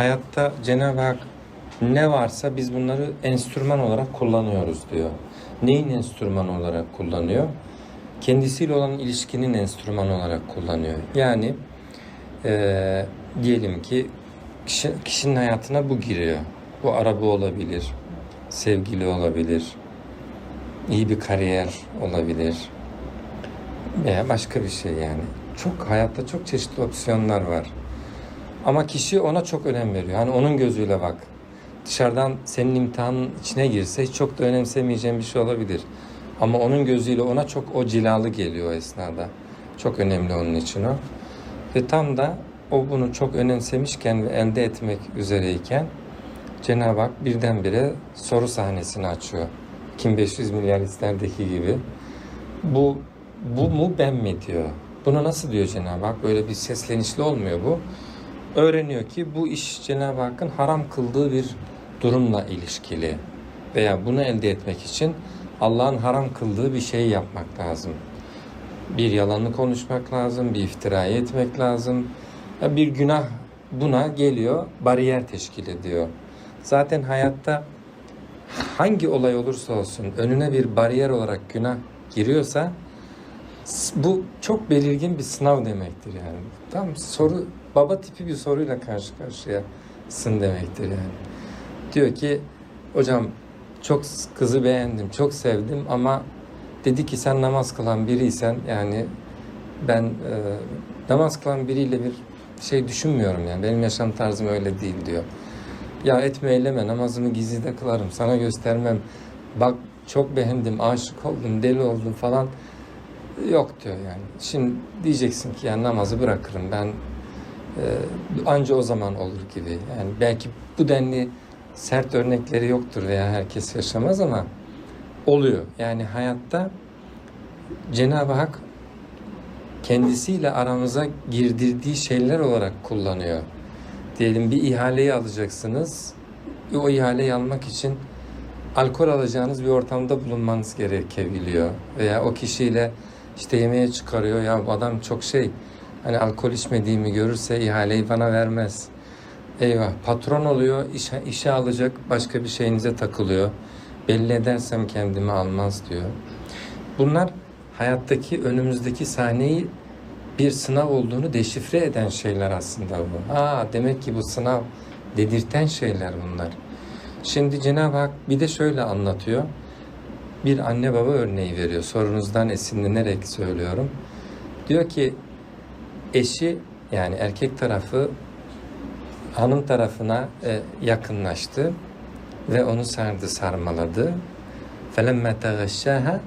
hayatta Cenab-ı Hak ne varsa biz bunları enstrüman olarak kullanıyoruz diyor. Neyin enstrüman olarak kullanıyor? Kendisiyle olan ilişkinin enstrüman olarak kullanıyor. Yani eee, diyelim ki kişi, kişinin hayatına bu giriyor. Bu araba olabilir, sevgili olabilir, iyi bir kariyer olabilir veya başka bir şey yani. Çok hayatta çok çeşitli opsiyonlar var. Ama kişi ona çok önem veriyor. Hani onun gözüyle bak. Dışarıdan senin imtihanın içine girse hiç çok da önemsemeyeceğin bir şey olabilir. Ama onun gözüyle ona çok o cilalı geliyor o esnada. Çok önemli onun için o. Ve tam da o bunu çok önemsemişken ve elde etmek üzereyken Cenab-ı Hak birdenbire soru sahnesini açıyor. Kim 500 milyar isterdeki gibi. Bu bu mu ben mi diyor. Bunu nasıl diyor Cenab-ı Hak? Böyle bir seslenişli olmuyor bu. Öğreniyor ki bu iş Cenab-ı Hakk'ın haram kıldığı bir durumla ilişkili. Veya bunu elde etmek için Allah'ın haram kıldığı bir şeyi yapmak lazım. Bir yalanı konuşmak lazım, bir iftirayı etmek lazım. Bir günah buna geliyor, bariyer teşkil ediyor. Zaten hayatta hangi olay olursa olsun önüne bir bariyer olarak günah giriyorsa bu çok belirgin bir sınav demektir yani. Tam soru baba tipi bir soruyla karşı karşıyasın demektir yani. Diyor ki hocam çok kızı beğendim, çok sevdim ama dedi ki sen namaz kılan biriysen yani ben e, namaz kılan biriyle bir şey düşünmüyorum yani benim yaşam tarzım öyle değil diyor. Ya etme eyleme namazımı gizlide kılarım sana göstermem. Bak çok beğendim aşık oldum deli oldum falan. Yok diyor yani. Şimdi diyeceksin ki yani namazı bırakırım ben e, anca o zaman olur gibi. Yani belki bu denli sert örnekleri yoktur veya herkes yaşamaz ama oluyor. Yani hayatta Cenab-ı Hak kendisiyle aramıza girdirdiği şeyler olarak kullanıyor. Diyelim bir ihaleyi alacaksınız. O ihaleyi almak için alkol alacağınız bir ortamda bulunmanız gerekebiliyor. Veya o kişiyle işte yemeğe çıkarıyor. Ya adam çok şey hani alkol içmediğimi görürse ihaleyi bana vermez. Eyvah patron oluyor işe, işe alacak başka bir şeyinize takılıyor. Belli edersem kendimi almaz diyor. Bunlar hayattaki önümüzdeki sahneyi bir sınav olduğunu deşifre eden şeyler aslında bu. Ha demek ki bu sınav dedirten şeyler bunlar. Şimdi Cenab-ı Hak bir de şöyle anlatıyor Bir anne baba örneği veriyor. Sorunuzdan esinlenerek söylüyorum. Diyor ki eşi yani erkek tarafı hanım tarafına e, yakınlaştı ve onu sardı, sarmaladı. فَلَمَّا تَغَشَّاهَا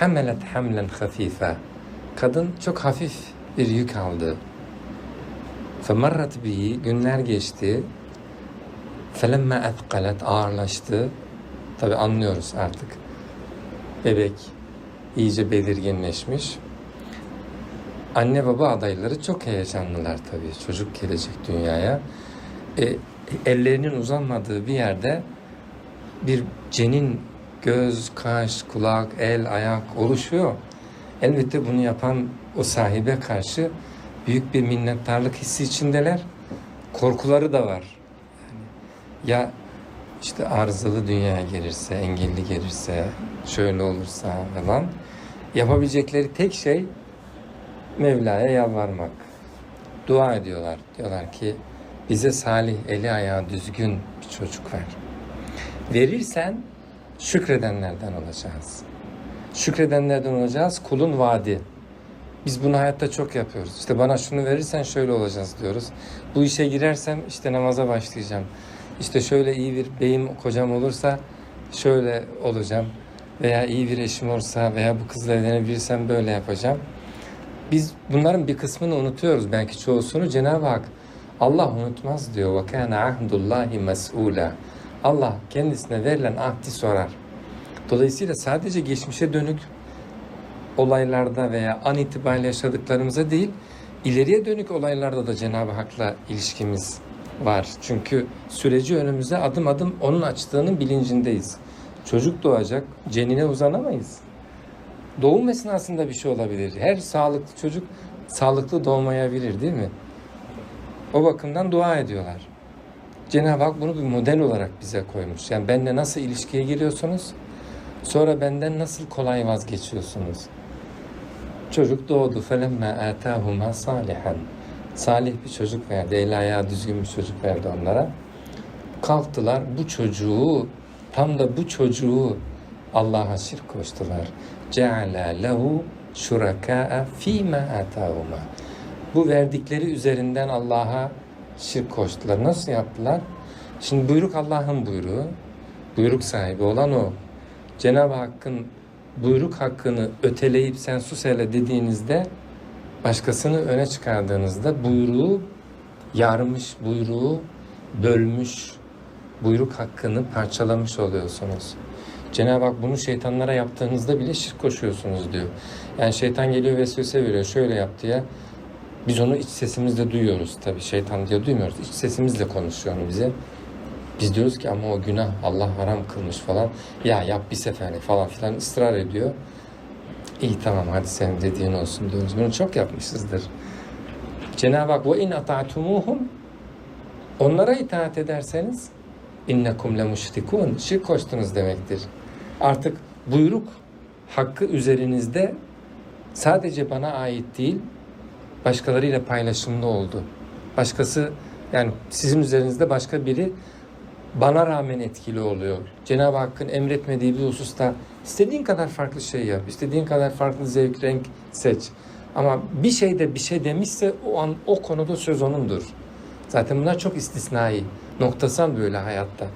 حَمَلَتْ حَمْلًا خَف۪يفًا Kadın çok hafif bir yük aldı. فَمَرَّتْ bihi Günler geçti. فَلَمَّا اَثْقَلَتْ Ağırlaştı. Tabi anlıyoruz artık. Bebek iyice belirginleşmiş. Anne baba adayları çok heyecanlılar tabii. Çocuk gelecek dünyaya. E, ellerinin uzanmadığı bir yerde bir cenin göz, kaş, kulak, el, ayak oluşuyor. Elbette bunu yapan o sahibe karşı büyük bir minnettarlık hissi içindeler. Korkuları da var. Yani ya işte arızalı dünyaya gelirse, engelli gelirse, şöyle olursa falan yapabilecekleri tek şey Mevla'ya yalvarmak. Dua ediyorlar. Diyorlar ki bize salih, eli ayağı düzgün bir çocuk ver. Verirsen şükredenlerden olacağız. Şükredenlerden olacağız. Kulun vaadi. Biz bunu hayatta çok yapıyoruz. İşte bana şunu verirsen şöyle olacağız diyoruz. Bu işe girersem işte namaza başlayacağım. İşte şöyle iyi bir beyim, kocam olursa şöyle olacağım. Veya iyi bir eşim olursa veya bu kızla evlenebilirsem böyle yapacağım. Biz bunların bir kısmını unutuyoruz. Belki çoğusunu Cenab-ı Hak Allah unutmaz diyor. Ve kana ahdullahi mes'ula. Allah kendisine verilen ahdi sorar. Dolayısıyla sadece geçmişe dönük olaylarda veya an itibariyle yaşadıklarımıza değil, ileriye dönük olaylarda da Cenab-ı Hak'la ilişkimiz var. Çünkü süreci önümüze adım adım onun açtığının bilincindeyiz. Çocuk doğacak, cenine uzanamayız. Doğum esnasında bir şey olabilir. Her sağlıklı çocuk sağlıklı doğmayabilir değil mi? O bakımdan dua ediyorlar. Cenab-ı Hak bunu bir model olarak bize koymuş. Yani benimle nasıl ilişkiye giriyorsunuz? Sonra benden nasıl kolay vazgeçiyorsunuz? Çocuk doğdu. Felemme atahuma salihan. Salih bir çocuk verdi. El ayağı düzgün bir çocuk verdi onlara. Kalktılar bu çocuğu tam da bu çocuğu Allah'a şirk koştular. Ceala lehu şuraka'a fîmâ atahuma. Bu verdikleri üzerinden Allah'a şirk koştular. Nasıl yaptılar? Şimdi buyruk Allah'ın buyruğu. Buyruk sahibi olan o. Cenab-ı Hakk'ın buyruk hakkını öteleyip sen sus hele dediğinizde başkasını öne çıkardığınızda buyruğu yarmış, buyruğu bölmüş, buyruk hakkını parçalamış oluyorsunuz. Cenab-ı Hak bunu şeytanlara yaptığınızda bile şirk koşuyorsunuz diyor. Yani şeytan geliyor vesvese veriyor şöyle yap diye. Biz onu iç sesimizle duyuyoruz tabii. Şeytan diye duymuyoruz. İç sesimizle konuşuyor onu bize. Biz diyoruz ki ama o günah Allah haram kılmış falan. Ya yap bir seferle falan filan ısrar ediyor. İyi tamam hadi senin dediğin olsun diyoruz. Bunu çok yapmışızdır. Cenab-ı Hak in ata'tumuhum onlara itaat ederseniz innekum le müşrikun şirk koştunuz demektir. Artık buyruk hakkı üzerinizde sadece bana ait değil başkalarıyla paylaşımda oldu. Başkası yani sizin üzerinizde başka biri bana rağmen etkili oluyor. Cenab-ı Hakk'ın emretmediği bir hususta istediğin kadar farklı şey yap, istediğin kadar farklı zevk, renk seç. Ama bir şeyde bir şey demişse o an o konuda söz onundur. Zaten bunlar çok istisnai, noktasal böyle hayatta.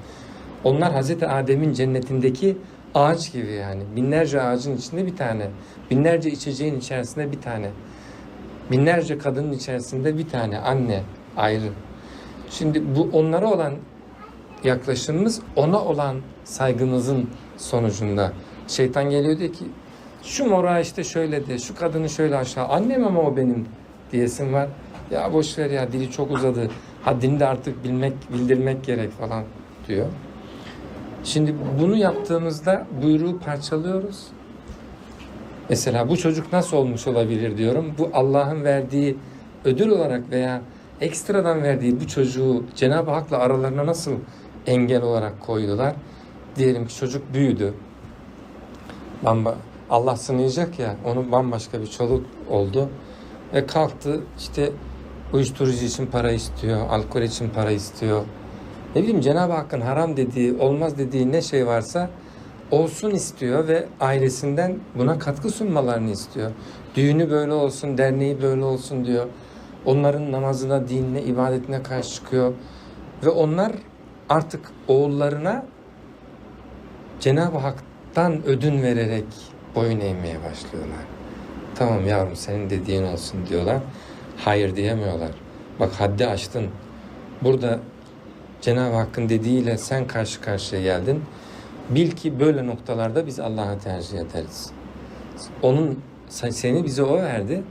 Onlar Hazreti Adem'in cennetindeki ağaç gibi yani. Binlerce ağacın içinde bir tane, binlerce içeceğin içerisinde bir tane. Binlerce kadının içerisinde bir tane anne ayrı. Şimdi bu onlara olan yaklaşımımız ona olan saygımızın sonucunda. Şeytan geliyor diyor ki şu mora işte şöyle de, şu kadını şöyle aşağı. Annem ama o benim diyesim var. Ya boş ver ya dili çok uzadı. Haddini de artık bilmek, bildirmek gerek falan diyor. Şimdi bunu yaptığımızda buyruğu parçalıyoruz. Mesela bu çocuk nasıl olmuş olabilir diyorum. Bu Allah'ın verdiği ödül olarak veya ekstradan verdiği bu çocuğu Cenab-ı Hak'la aralarına nasıl engel olarak koydular? Diyelim ki çocuk büyüdü. Bamba, Allah sınayacak ya, onu bambaşka bir çoluk oldu. Ve kalktı işte uyuşturucu için para istiyor, alkol için para istiyor. Ne bileyim Cenab-ı Hakk'ın haram dediği, olmaz dediği ne şey varsa olsun istiyor ve ailesinden buna katkı sunmalarını istiyor. Düğünü böyle olsun, derneği böyle olsun diyor. Onların namazına, dinine, ibadetine karşı çıkıyor. Ve onlar artık oğullarına Cenab-ı Hak'tan ödün vererek boyun eğmeye başlıyorlar. Tamam yavrum senin dediğin olsun diyorlar. Hayır diyemiyorlar. Bak haddi aştın. Burada Cenab-ı Hakk'ın dediğiyle sen karşı karşıya geldin. Bil ki böyle noktalarda biz Allah'a tercih ederiz. Onun seni bize o verdi.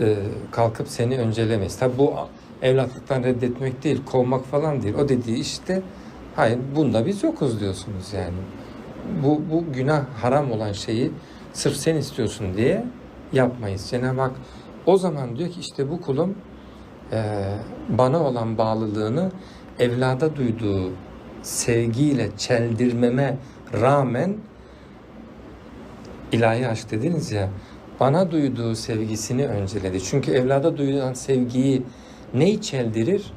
Ee, kalkıp seni öncelemeyiz. Tabi bu evlatlıktan reddetmek değil, kovmak falan değil. O dediği işte hayır bunda biz yokuz diyorsunuz yani. Bu, bu günah haram olan şeyi sırf sen istiyorsun diye yapmayız. Cenab-ı Hak o zaman diyor ki işte bu kulum e, bana olan bağlılığını evlada duyduğu sevgiyle çeldirmeme rağmen ilahi aşk dediniz ya bana duyduğu sevgisini önceledi. Çünkü evlada duyulan sevgiyi neyi çeldirir?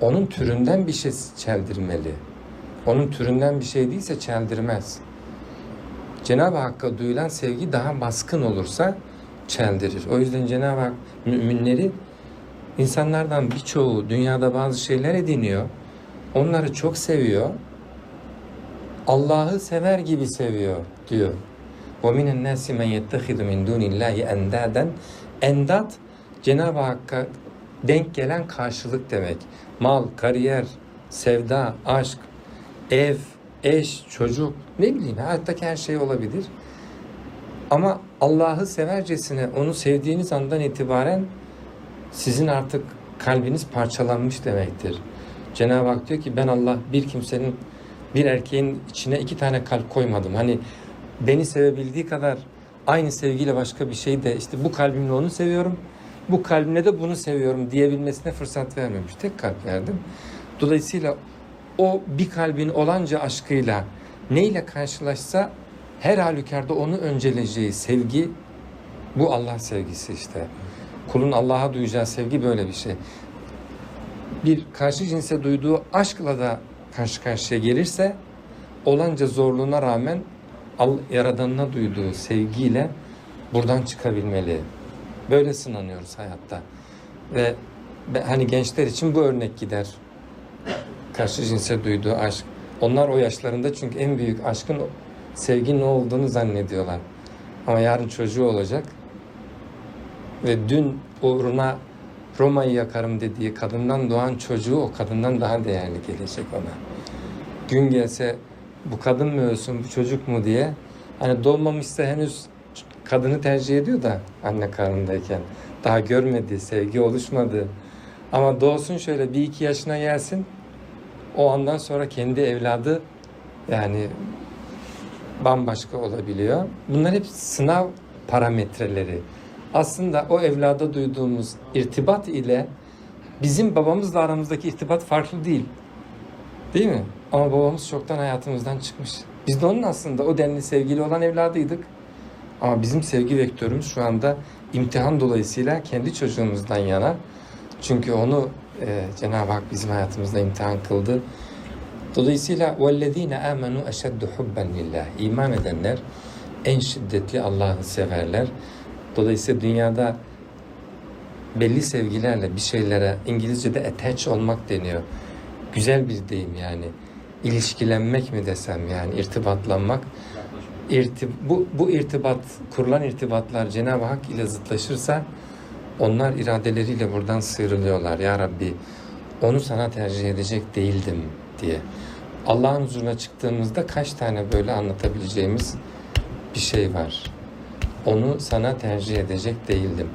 Onun türünden bir şey çeldirmeli. Onun türünden bir şey değilse çeldirmez. Cenab-ı Hakk'a duyulan sevgi daha baskın olursa çeldirir. O yüzden Cenab-ı Hak müminleri insanlardan birçoğu dünyada bazı şeyler ediniyor. Onları çok seviyor. Allah'ı sever gibi seviyor diyor. وَمِنَ النَّاسِ مَنْ يَتَّخِذُ مِنْ دُونِ اللّٰهِ اَنْدَادًا Endat, Cenab-ı Hakk'a denk gelen karşılık demek. Mal, kariyer, sevda, aşk, ev, eş, çocuk, ne bileyim hayattaki her şey olabilir. Ama Allah'ı severcesine onu sevdiğiniz andan itibaren sizin artık kalbiniz parçalanmış demektir. Cenab-ı Hak diyor ki ben Allah bir kimsenin bir erkeğin içine iki tane kalp koymadım. Hani beni sevebildiği kadar aynı sevgiyle başka bir şey de işte bu kalbimle onu seviyorum. Bu kalbimle de bunu seviyorum diyebilmesine fırsat vermemiş. Tek kalp verdim. Dolayısıyla o bir kalbin olanca aşkıyla neyle karşılaşsa her halükarda onu önceleyeceği sevgi bu Allah sevgisi işte. Kulun Allah'a duyacağı sevgi böyle bir şey. Bir karşı cinse duyduğu aşkla da karşı karşıya gelirse olanca zorluğuna rağmen Yaradanına duyduğu sevgiyle buradan çıkabilmeli. Böyle sınanıyoruz hayatta. Ve hani gençler için bu örnek gider. Karşı cinse duyduğu aşk. Onlar o yaşlarında çünkü en büyük aşkın sevgi ne olduğunu zannediyorlar. Ama yarın çocuğu olacak. Ve dün uğruna Roma'yı yakarım dediği kadından doğan çocuğu o kadından daha değerli gelecek ona. Gün gelse bu kadın mı ölsün bu çocuk mu diye hani doğmamışsa henüz kadını tercih ediyor da anne karnındayken. Daha görmedi, sevgi oluşmadı. Ama doğsun şöyle bir iki yaşına gelsin o andan sonra kendi evladı yani bambaşka olabiliyor. Bunlar hep sınav parametreleri. Aslında o evlada duyduğumuz irtibat ile bizim babamızla aramızdaki irtibat farklı değil. Değil mi? Ama babamız çoktan hayatımızdan çıkmış. Biz de onun aslında o denli sevgili olan evladıydık. Ama bizim sevgi vektörümüz şu anda imtihan dolayısıyla kendi çocuğumuzdan yana. Çünkü onu e, Cenab-ı Hak bizim hayatımızda imtihan kıldı. Dolayısıyla وَالَّذ۪ينَ آمَنُوا اَشَدُّ حُبًّا لِلّٰهِ İman edenler en şiddetli Allah'ı severler. Dolayısıyla dünyada belli sevgilerle bir şeylere İngilizce'de attach olmak deniyor. Güzel bir deyim yani. İlişkilenmek mi desem yani irtibatlanmak. İrti, bu, bu irtibat, kurulan irtibatlar Cenab-ı Hak ile zıtlaşırsa onlar iradeleriyle buradan sıyrılıyorlar. Ya Rabbi onu sana tercih edecek değildim diye. Allah'ın huzuruna çıktığımızda kaç tane böyle anlatabileceğimiz bir şey var. Onu sana tercih edecek değildim.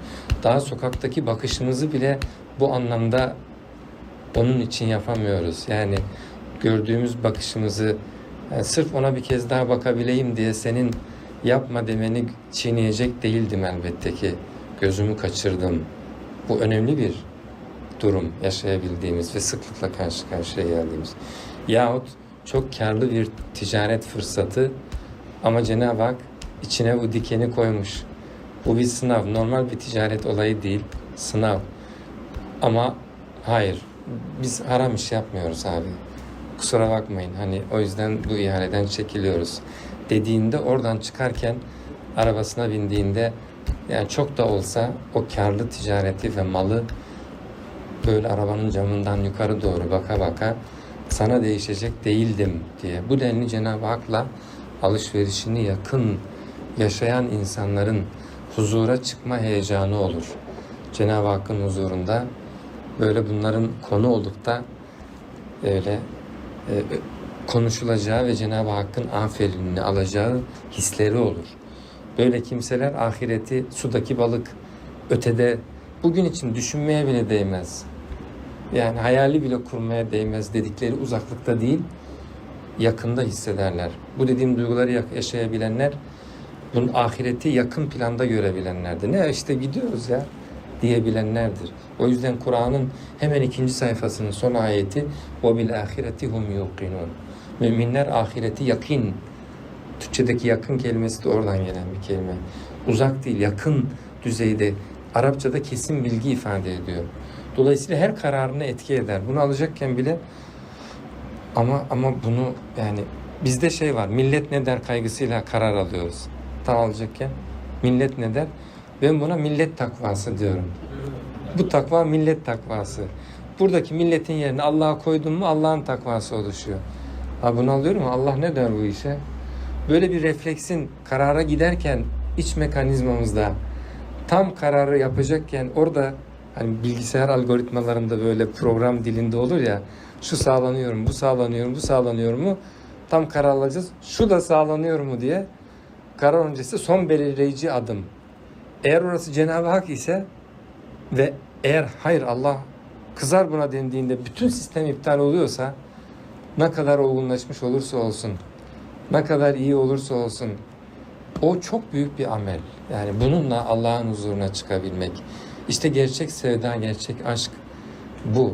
Daha sokaktaki bakışımızı bile bu anlamda onun için yapamıyoruz. Yani gördüğümüz bakışımızı yani sırf ona bir kez daha bakabileyim diye senin yapma demeni çiğneyecek değildim elbette ki. Gözümü kaçırdım. Bu önemli bir durum yaşayabildiğimiz ve sıklıkla karşı karşıya geldiğimiz. Yahut çok karlı bir ticaret fırsatı ama Cenab-ı Hak içine bu dikeni koymuş. Bu bir sınav. Normal bir ticaret olayı değil. Sınav. Ama hayır. Biz haram iş yapmıyoruz abi. Kusura bakmayın. Hani o yüzden bu ihaleden çekiliyoruz. Dediğinde oradan çıkarken arabasına bindiğinde yani çok da olsa o karlı ticareti ve malı böyle arabanın camından yukarı doğru baka baka sana değişecek değildim diye. Bu denli Cenab-ı Hak'la alışverişini yakın yaşayan insanların huzura çıkma heyecanı olur. Cenab-ı Hakk'ın huzurunda böyle bunların konu olup da öyle konuşulacağı ve Cenab-ı Hakk'ın aferinini alacağı hisleri olur. Böyle kimseler ahireti sudaki balık ötede bugün için düşünmeye bile değmez. Yani hayali bile kurmaya değmez dedikleri uzaklıkta değil, yakında hissederler. Bu dediğim duyguları yaşayabilenler, bunun ahireti yakın planda görebilenlerdir. Ne işte gidiyoruz ya diyebilenlerdir. O yüzden Kur'an'ın hemen ikinci sayfasının son ayeti bil ahireti hum yuqinun. Müminler ahireti yakin. Türkçedeki yakın kelimesi de oradan gelen bir kelime. Uzak değil, yakın düzeyde. Arapçada kesin bilgi ifade ediyor. Dolayısıyla her kararını etki eder. Bunu alacakken bile ama ama bunu yani bizde şey var. Millet ne der kaygısıyla karar alıyoruz. Tam alacakken millet ne der? Ben buna millet takvası diyorum. Bu takva millet takvası. Buradaki milletin yerine Allah'a koydun mu Allah'ın takvası oluşuyor. Ha bunu alıyorum Allah ne der bu işe? Böyle bir refleksin karara giderken iç mekanizmamızda tam kararı yapacakken orada hani bilgisayar algoritmalarında böyle program dilinde olur ya şu sağlanıyor mu, bu sağlanıyor mu, bu sağlanıyor mu tam karar alacağız. Şu da sağlanıyor mu diye karar öncesi son belirleyici adım. Eğer orası Cenab-ı Hak ise ve eğer hayır Allah kızar buna dendiğinde bütün sistem iptal oluyorsa ne kadar olgunlaşmış olursa olsun ne kadar iyi olursa olsun o çok büyük bir amel. Yani bununla Allah'ın huzuruna çıkabilmek. İşte gerçek sevda, gerçek aşk bu.